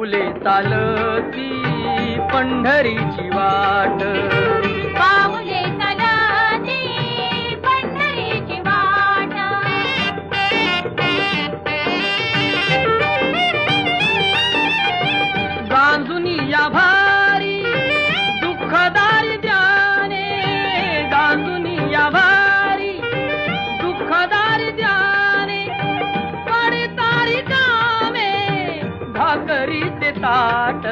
फुले चालती पंढरीची वाट. भाकरी ते ताट.